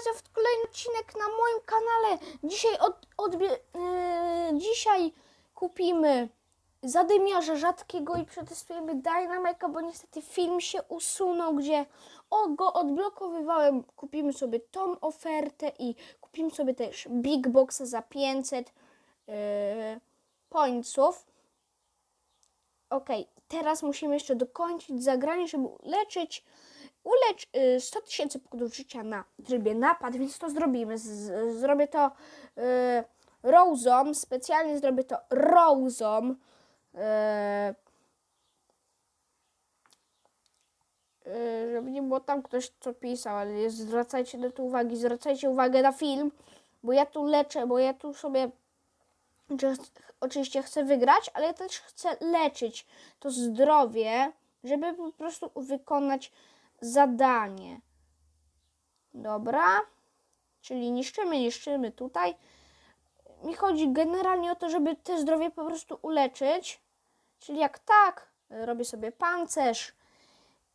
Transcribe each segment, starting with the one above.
bardzo w kolejny odcinek na moim kanale. Dzisiaj od, odbie, yy, dzisiaj kupimy zadymiarza rzadkiego i przetestujemy Dynamika, bo niestety film się usunął, gdzie o, go odblokowywałem. Kupimy sobie tą ofertę i kupimy sobie też Big Boxa za 500 yy, pońców. Okej, teraz musimy jeszcze dokończyć zagranie, żeby uleczyć ulecz y, 100 tysięcy punktów życia na trybie napad, więc to zrobimy. Z, zrobię to y, specjalnie zrobię to Rose'om. Y, y, żeby nie było tam ktoś, co pisał, ale jest, zwracajcie na to uwagi, zwracajcie uwagę na film, bo ja tu leczę, bo ja tu sobie oczywiście chcę wygrać, ale ja też chcę leczyć to zdrowie, żeby po prostu wykonać zadanie. Dobra. Czyli niszczymy, niszczymy tutaj. Mi chodzi generalnie o to, żeby te zdrowie po prostu uleczyć. Czyli jak tak, robię sobie pancerz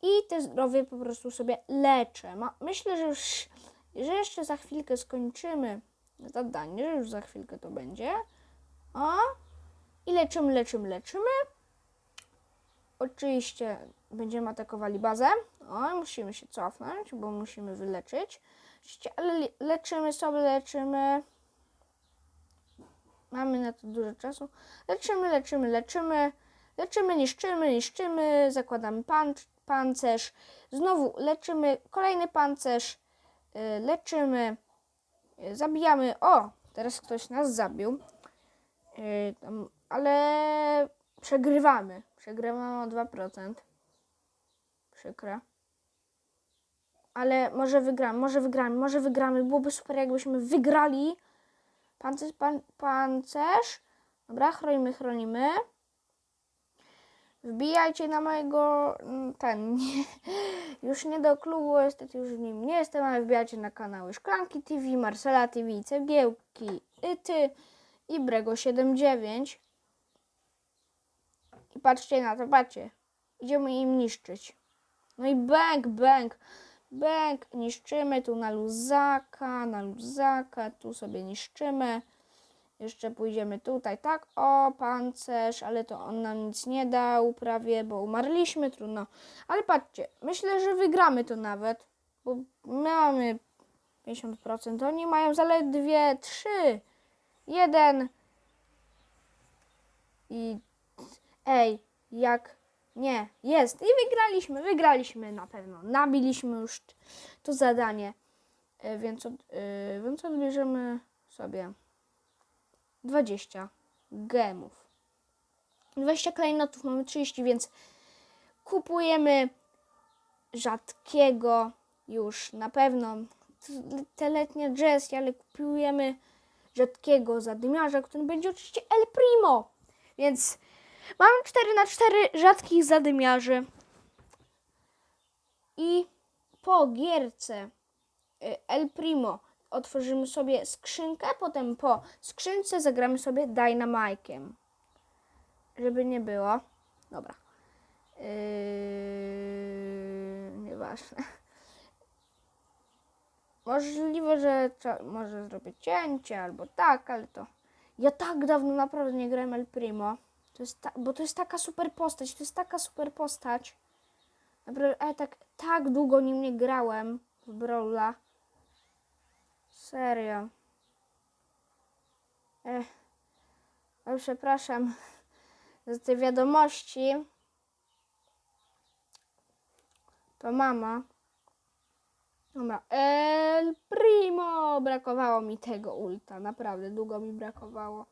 i te zdrowie po prostu sobie leczę. Ma- Myślę, że już, że jeszcze za chwilkę skończymy zadanie, że już za chwilkę to będzie. O, i leczymy, leczymy, leczymy. Oczywiście będziemy atakowali bazę. O, musimy się cofnąć, bo musimy wyleczyć. Oczywiście, ale le- leczymy sobie, leczymy. Mamy na to dużo czasu. Leczymy, leczymy, leczymy. Leczymy, niszczymy, niszczymy. Zakładamy pan, pancerz. Znowu leczymy, kolejny pancerz. y, Leczymy. y, Zabijamy. O, teraz ktoś nas zabił. Y, ale przegrywamy. Przegrywamy o 2%. Przykre. Ale może wygramy, może wygramy, może wygramy. Byłoby super, jakbyśmy wygrali. Pancerz, pan, pancerz. Dobra, chronimy, chronimy. Wbijajcie na mojego, mm, ten, nie, już nie do klubu, niestety już w nim nie jestem, ale wbijajcie na kanały Szklanki TV, Marcela TV, Cegiełki, Yty i Brego 79. Patrzcie na to, patrzcie. Idziemy im niszczyć. No i bęk, bęk, bęk. Niszczymy tu na luzaka, na luzaka. Tu sobie niszczymy. Jeszcze pójdziemy tutaj, tak? O, pancerz, ale to on nam nic nie dał prawie, bo umarliśmy, trudno. Ale patrzcie, myślę, że wygramy to nawet, bo my mamy 50%, oni mają zaledwie 3, 1 i ej, jak nie, jest. I wygraliśmy, wygraliśmy na pewno. Nabiliśmy już to zadanie. E, Więc, od, e, więc odbierzemy sobie 20 gemów. 20 klejnotów, mamy 30, więc kupujemy rzadkiego już na pewno. Te letnie jazz, ale kupujemy rzadkiego zadymiarza, który będzie oczywiście El Primo. Więc Mam 4 na 4 rzadkich zadymiarzy. I po gierce y, El Primo otworzymy sobie skrzynkę, potem po skrzynce zagramy sobie Dynamike'iem. Żeby nie było. Dobra. Yy, nieważne. Możliwe, że może zrobię cięcie albo tak, ale to... Ja tak dawno naprawdę nie grałem El Primo. To jest ta, bo to jest taka super postać, to jest taka super postać. Naprawdę, tak, tak długo nim nie grałem w Brawla. Serio. Ech. Ale przepraszam za te wiadomości. To mama. Dobra. El Primo! Brakowało mi tego ulta. Naprawdę, długo mi brakowało.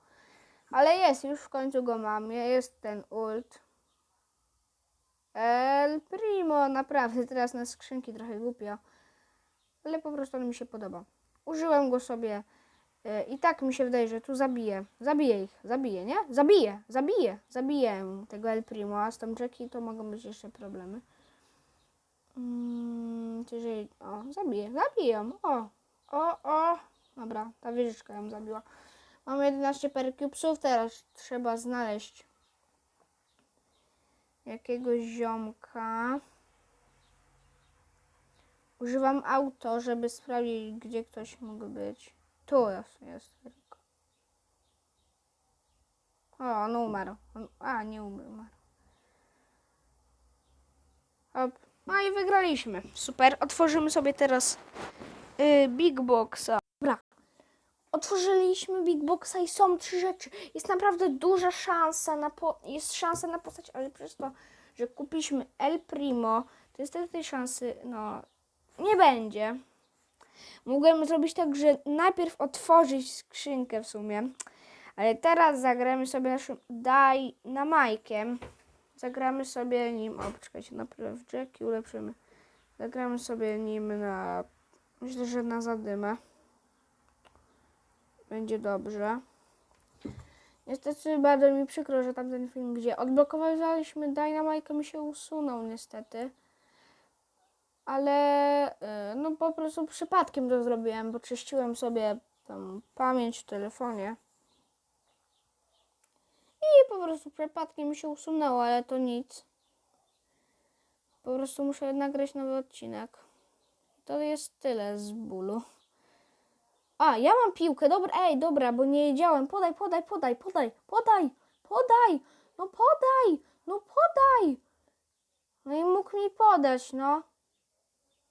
Ale jest, już w końcu go mam. Jest ten ult. El Primo, naprawdę, teraz na skrzynki trochę głupio. Ale po prostu on mi się podoba. Użyłem go sobie e, i tak mi się wydaje, że tu zabiję. Zabiję ich, zabiję, nie? Zabiję, zabiję, zabiję tego El Primo, a z tą Jackie to mogą być jeszcze problemy. Mm, jeżeli, o, zabiję, zabiję ją, o, o, o. Dobra, ta wieżyczka ją zabiła. Mamy 11 percubesów, teraz trzeba znaleźć jakiegoś ziomka. Używam auto, żeby sprawdzić, gdzie ktoś mógł być. Tu jest, jest. O, on umarł. On, a, nie umarł. Hop. No i wygraliśmy. Super. Otworzymy sobie teraz y, Big Boxa. Otworzyliśmy Big Boxa i są trzy rzeczy. Jest naprawdę duża szansa na po, jest szansa na postać, ale przez to, że kupiliśmy El Primo, to niestety tej szansy, no, nie będzie. Mogłem zrobić tak, że najpierw otworzyć skrzynkę w sumie, ale teraz zagramy sobie naszym Daj na Majkiem. Zagramy sobie nim, o poczekajcie, najpierw Jacki ulepszymy. Zagramy sobie nim na, myślę, że na zadymę. Będzie dobrze. Niestety bardzo mi przykro, że tamten film, gdzie odblokowaliśmy Dynamite mi się usunął niestety. Ale y, no po prostu przypadkiem to zrobiłem, bo czyściłem sobie tam pamięć w telefonie. I po prostu przypadkiem mi się usunęło, ale to nic. Po prostu muszę nagrać nowy odcinek. To jest tyle z bólu. A, ja mam piłkę, dobra, ej, dobra, bo nie wiedziałem. Podaj, podaj, podaj, podaj, podaj, podaj, no podaj, no podaj. No i mógł mi podać, no.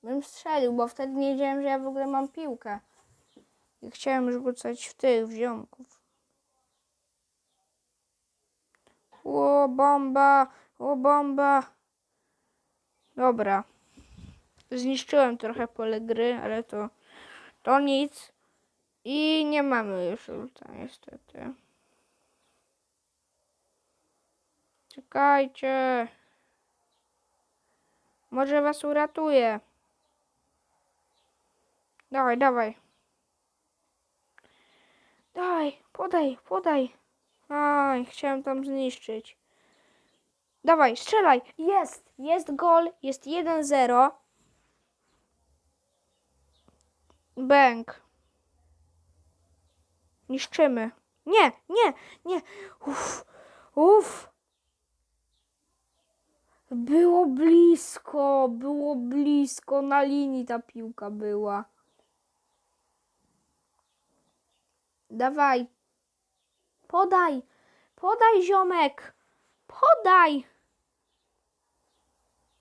Bym strzelił, bo wtedy nie wiedziałem, że ja w ogóle mam piłkę. I chciałem rzucać w tych, w ziomków. O, bomba, o, bomba. Dobra. Zniszczyłem trochę pole gry, ale to, to nic. I nie mamy już ulta, niestety. Czekajcie. Może was uratuję. Dawaj, dawaj. Dawaj, podaj, podaj. Aj, chciałem tam zniszczyć. Dawaj, strzelaj. Jest, jest gol, jest 1-0. Bęk. Niszczymy. Nie, nie, nie. Uff, uff. Było blisko, było blisko. Na linii ta piłka była. Dawaj. Podaj. Podaj, ziomek. Podaj.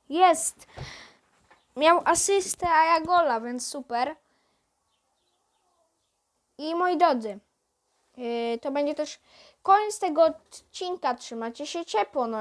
Jest. Miał asystę, a ja gola, więc super. I moi drodzy, to będzie też koniec tego odcinka. Trzymacie się ciepło. No